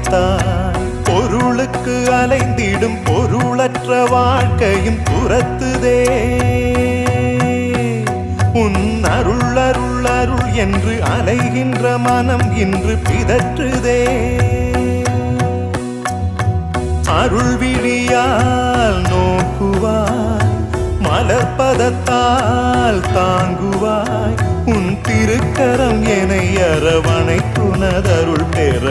தாய் பொருளுக்கு அலைந்திடும் பொருளற்ற வாழ்க்கையும் துரத்துதே. உன் அருள் அருள் அருள் என்று அலைகின்ற மனம் இன்று பிதற்றுதே. அருள் விழியால் நோக்குவாய் மலர்பதத்தால் தாங்குவாய். உன் திருக்கரம் என அரவணை துணதருள்